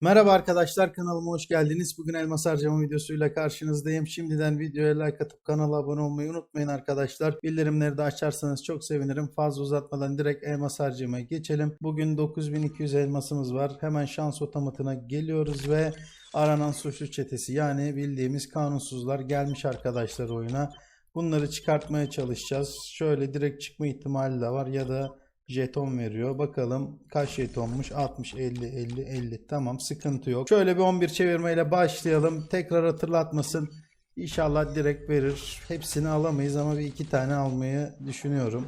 Merhaba arkadaşlar kanalıma hoş geldiniz. Bugün elmas harcama videosuyla karşınızdayım. Şimdiden videoya like atıp kanala abone olmayı unutmayın arkadaşlar. Bildirimleri de açarsanız çok sevinirim. Fazla uzatmadan direkt elmas harcamaya geçelim. Bugün 9200 elmasımız var. Hemen şans otomatına geliyoruz ve aranan suçlu çetesi yani bildiğimiz kanunsuzlar gelmiş arkadaşlar oyuna. Bunları çıkartmaya çalışacağız. Şöyle direkt çıkma ihtimali de var ya da jeton veriyor. Bakalım kaç jetonmuş? 60, 50, 50, 50. Tamam sıkıntı yok. Şöyle bir 11 çevirmeyle başlayalım. Tekrar hatırlatmasın. İnşallah direkt verir. Hepsini alamayız ama bir iki tane almayı düşünüyorum.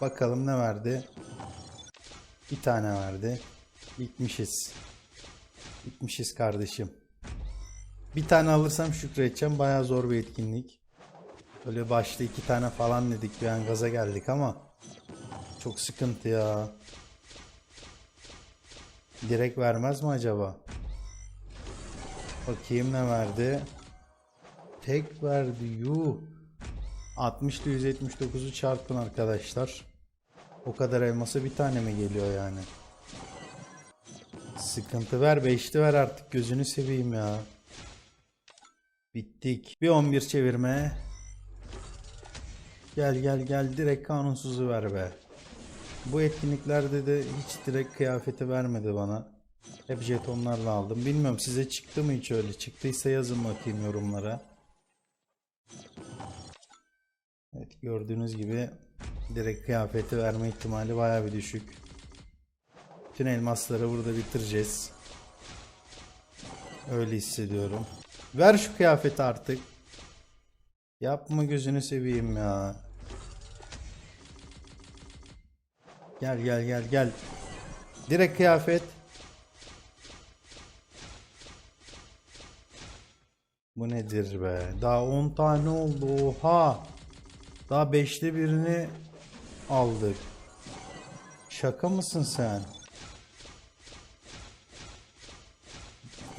Bakalım ne verdi? Bir tane verdi. Bitmişiz. Bitmişiz kardeşim. Bir tane alırsam şükredeceğim. Bayağı zor bir etkinlik. Böyle başta iki tane falan dedik bir an gaza geldik ama çok sıkıntı ya. Direkt vermez mi acaba? Bakayım ne verdi. Tek verdi yuh. 60 ile 179'u çarpın arkadaşlar. O kadar elması bir tane mi geliyor yani? Sıkıntı ver 5'li ver artık gözünü seveyim ya. Bittik. Bir 11 çevirme. Gel gel gel direkt kanunsuzu ver be. Bu etkinliklerde de hiç direkt kıyafeti vermedi bana. Hep jetonlarla aldım. Bilmiyorum size çıktı mı hiç öyle? Çıktıysa yazın bakayım yorumlara. Evet gördüğünüz gibi direkt kıyafeti verme ihtimali baya bir düşük. Bütün elmasları burada bitireceğiz. Öyle hissediyorum. Ver şu kıyafeti artık. Yapma gözünü seveyim ya. Gel gel gel gel. Direkt kıyafet. Bu nedir be? Daha 10 tane oldu. Oha. Daha 5'te birini aldık. Şaka mısın sen?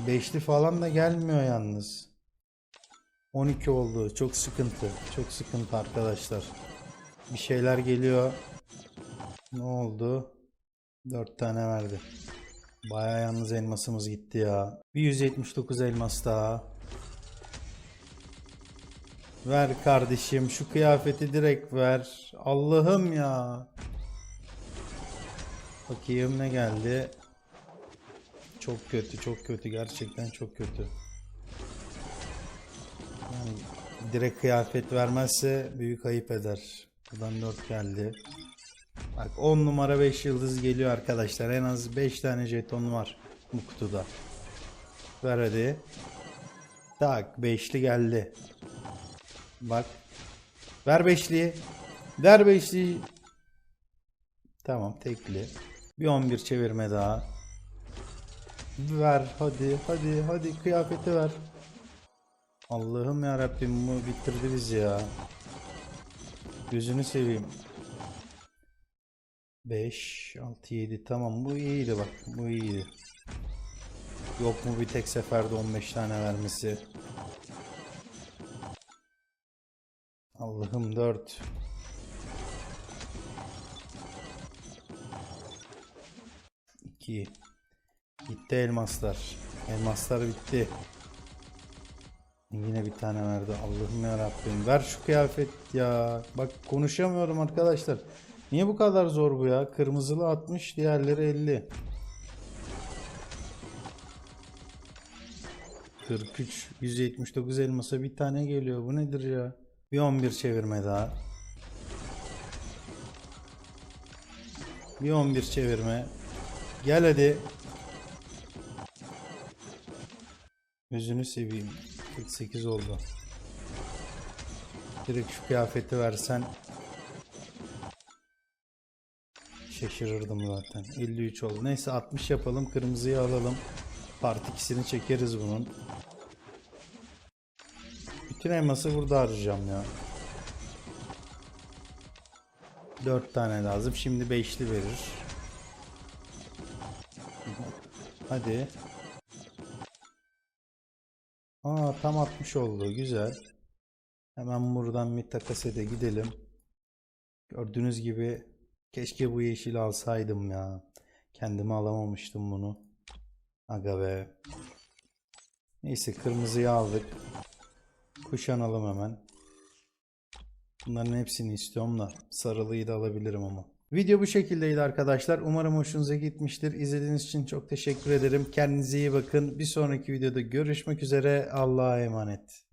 Beşli falan da gelmiyor yalnız. 12 oldu. Çok sıkıntı. Çok sıkıntı arkadaşlar. Bir şeyler geliyor. Ne oldu? 4 tane verdi. Baya yalnız elmasımız gitti ya. Bir 179 elmas daha. Ver kardeşim şu kıyafeti direkt ver. Allah'ım ya. Bakayım ne geldi. Çok kötü, çok kötü. Gerçekten çok kötü. Yani direkt kıyafet vermezse büyük ayıp eder. Buradan 4 geldi. Bak 10 numara 5 yıldız geliyor arkadaşlar. En az 5 tane jeton var bu kutuda. Ver hadi. Tak 5'li geldi. Bak. Ver 5'liyi. Ver 5'liyi. Tamam tekli. Bir 11 çevirme daha. Ver hadi hadi hadi kıyafeti ver. Allah'ım ya Rabbim bu bitirdi bizi ya. Gözünü seveyim. 5 6 7 tamam bu iyiydi bak bu iyiydi. Yok mu bir tek seferde 15 tane vermesi. Allah'ım 4 2 Gitti elmaslar. Elmaslar bitti. Yine bir tane verdi. Allah'ım ya Rabbim. Ver şu kıyafet ya. Bak konuşamıyorum arkadaşlar. Niye bu kadar zor bu ya? Kırmızılı 60, diğerleri 50. 43, 179 elmasa bir tane geliyor. Bu nedir ya? Bir 11 çevirme daha. Bir 11 çevirme. Gel hadi. Gözünü seveyim. 48 oldu. Direkt şu kıyafeti versen şaşırırdım zaten. 53 oldu. Neyse 60 yapalım. Kırmızıyı alalım. Part ikisini çekeriz bunun. Bütün elması burada harcayacağım ya. 4 tane lazım. Şimdi 5'li verir. Hadi. Aa tam 60 oldu. Güzel. Hemen buradan bir takasete gidelim. Gördüğünüz gibi keşke bu yeşili alsaydım ya. Kendime alamamıştım bunu. Aga be. Neyse kırmızıyı aldık. Kuşanalım hemen. Bunların hepsini istiyorum da sarılıyı da alabilirim ama. Video bu şekildeydi arkadaşlar. Umarım hoşunuza gitmiştir. İzlediğiniz için çok teşekkür ederim. Kendinize iyi bakın. Bir sonraki videoda görüşmek üzere. Allah'a emanet.